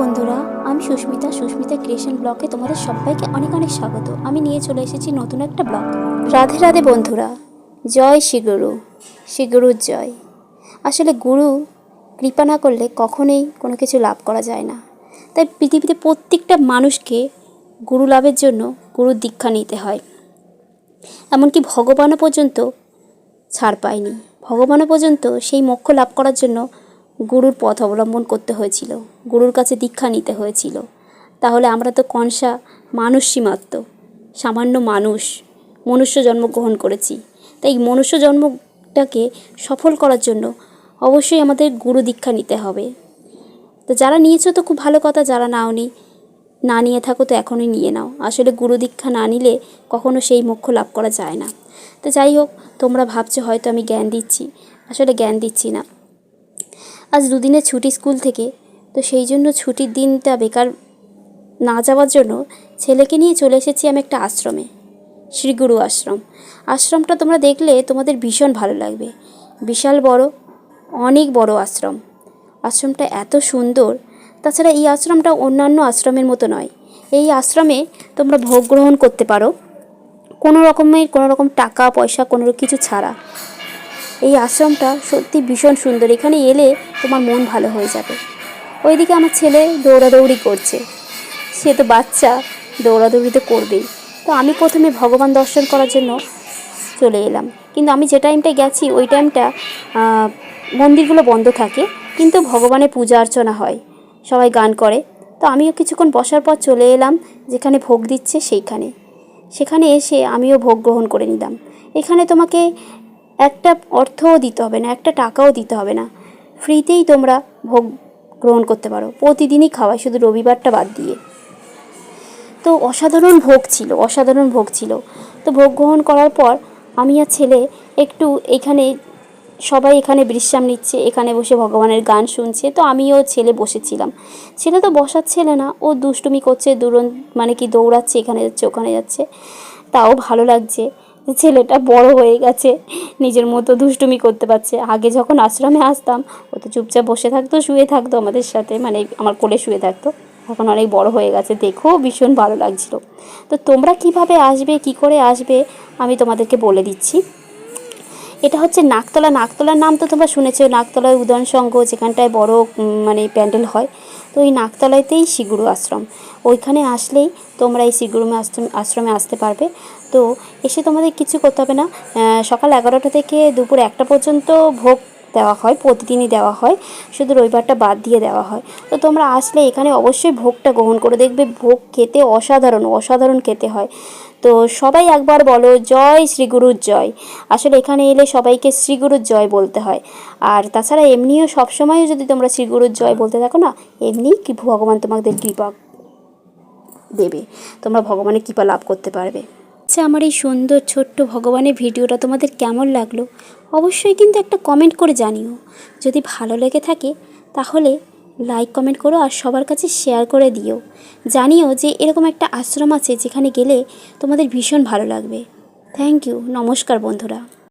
বন্ধুরা, আমি সুস্মিতা। সুস্মিতা ক্রিয়েশন ব্লগে তোমাদের সবাইকে অনেক অনেক স্বাগত। আমি নিয়ে চলে এসেছি নতুন একটা ব্লগ। রাধে রাধে বন্ধুরা, জয় শ্রীগুরু, শ্রীগুরুর জয়। আসলে গুরু কৃপা না করলে কখনোই কোনো কিছু লাভ করা যায় না। তাই পৃথিবীতে প্রত্যেকটা মানুষকে গুরু লাভের জন্য গুরুর দীক্ষা নিতে হয়। এমনকি ভগবানও পর্যন্ত ছাড় পায়নি। ভগবানও পর্যন্ত সেই মোক্ষ লাভ করার জন্য গুরুর পথ অবলম্বন করতে হয়েছিল, গুরুর কাছে দীক্ষা নিতে হয়েছিল। তাহলে আমরা তো কনসা মানুষই মাত্র সামান্য মানুষ, মনুষ্য জন্মগ্রহণ করেছি। তাই মনুষ্য জন্মটাকে সফল করার জন্য অবশ্যই আমাদের গুরু দীক্ষা নিতে হবে। তো যারা নিয়েছো তো খুব ভালো কথা, যারা নাওনি, না নিয়ে থাকো তো এখনই নিয়ে নাও। আসলে গুরু দীক্ষা না নিলে কখনো সেই মোক্ষ লাভ করা যায় না। তো যাই হোক, তোমরা ভাবছ হয়তো আমি জ্ঞান দিচ্ছি। আসলে জ্ঞান দিচ্ছি না। আজ দুদিনের ছুটি স্কুল থেকে, তো সেই জন্য ছুটির দিনটা বেকার না যাওয়ার জন্য ছেলেকে নিয়ে চলে এসেছি আমি একটা আশ্রমে শ্রীগুরু আশ্রম। আশ্রমটা তোমরা দেখলে তোমাদের ভীষণ ভালো লাগবে। বিশাল বড়, অনেক বড় আশ্রম। আশ্রমটা এত সুন্দর, তাছাড়া এই আশ্রমটা অন্যান্য আশ্রমের মতো নয়। এই আশ্রমে তোমরা ভোগ গ্রহণ করতে পারো। কোনো রকমের কোনো রকম টাকা, পয়সা, কোনো কিছু ছাড়া। এই আশ্রমটা সত্যি ভীষণ সুন্দর। এখানে এলে তোমার মন ভালো হয়ে যাবে। ওইদিকে আমার ছেলে দৌড়াদৌড়ি করছে। সে তো বাচ্চা, দৌড়াদৌড়ি তো করবেই। তো আমি প্রথমে ভগবান দর্শন করার জন্য চলে এলাম। কিন্তু আমি যে টাইমটা গেছি, ওই টাইমটা মন্দিরগুলো বন্ধ থাকে, কিন্তু ভগবানের পূজা অর্চনা হয়। সবাই গান করে। তো আমিও কিছুক্ষণ বসার পর চলে এলাম, যেখানে ভোগ দিচ্ছে সেইখানে। সেখানে এসে আমিও ভোগ গ্রহণ করে নিলাম। এখানে তোমাকে একটা অর্থও দিতে হবে না, একটা টাকাও দিতে হবে না। ফ্রিতেই তোমরা ভোগ গ্রহণ করতে পারো। প্রতিদিনই খাওয়ায় শুধু রবিবারটা বাদ দিয়ে। তো অসাধারণ ভোগ ছিল, অসাধারণ ভোগ ছিল। তো ভোগ গ্রহণ করার পর আমি আর ছেলে একটু এখানে, সবাই এখানে বিশ্রাম নিচ্ছে, এখানে বসে ভগবানের গান শুনছে। তো আমিও ছেলে বসেছিলাম। ছেলে তো বসার ছেলে না, ও দুষ্টুমি করছে, দুরন মানে কি দৌড়াচ্ছে, এখানে যাচ্ছে, ওখানে যাচ্ছে। তাও ভালো লাগছে। ছেলেটা বড় হয়ে গেছে, নিজের মতো দুষ্টুমি করতে পারছে। আগে যখন আশ্রমে আসতাম, ও তো চুপচাপ বসে থাকতো, শুয়ে থাকতো আমাদের সাথে মানে আমার কোলে শুয়ে থাকতো। এখন অনেক বড় হয়ে গেছে, দেখো ভীষণ ভালো লাগছিল। তো তোমরা কীভাবে আসবে, কি করে আসবে, আমি তোমাদেরকে বলে দিচ্ছি। এটা হচ্ছে নাকতলা নাকতলার নাম তো তোমরা শুনেছো নাকতলায় উদয়ন সংঘ যেখানটায় বড় মানে প্যান্ডেল হয়। তো ওই নাকতলাতেই শিগুরু আশ্রম। ওইখানে আসলেই তোমরা এই শিগুরু আশ্রম, আশ্রমে আসতে পারবে। তো এসে তোমাদের কিছু করতে হবে না। সকাল এগারোটা থেকে দুপুর একটা পর্যন্ত ভোগ দেওয়া হয়, প্রতিদিনই দেওয়া হয়, শুধু রবিবারটা বাদ দিয়ে দেওয়া হয়। তো তোমরা আসলে এখানে অবশ্যই ভোগটা গ্রহণ করে দেখবে, ভোগ খেতে অসাধারণ অসাধারণ খেতে হয়। তো সবাই একবার বলো, জয় শ্রীগুরুর জয়। আসলে এখানে এলে সবাইকে শ্রীগুরুর জয় বলতে হয়। আর তাছাড়া এমনিও সবসময় যদি তোমরা শ্রীগুরুর জয় বলতে থাকো না, এমনি কি ভগবান তোমাদের কৃপা দেবে, তোমরা ভগবানের কৃপা লাভ করতে পারবে। আচ্ছা আমার এই সুন্দর ছোট্ট ভগবানের ভিডিওটা তোমাদের কেমন লাগল? অবশ্যই কিন্তু একটা কমেন্ট করে জানিও। যদি ভালো লেগে থাকে, তাহলে লাইক কমেন্ট করো আর সবার কাছে শেয়ার করে দিও। জানিও যে এরকম একটা আশ্রম আছে যেখানে গেলে তোমাদের ভীষণ ভালো লাগবে। থ্যাংক ইউ নমস্কার বন্ধুরা।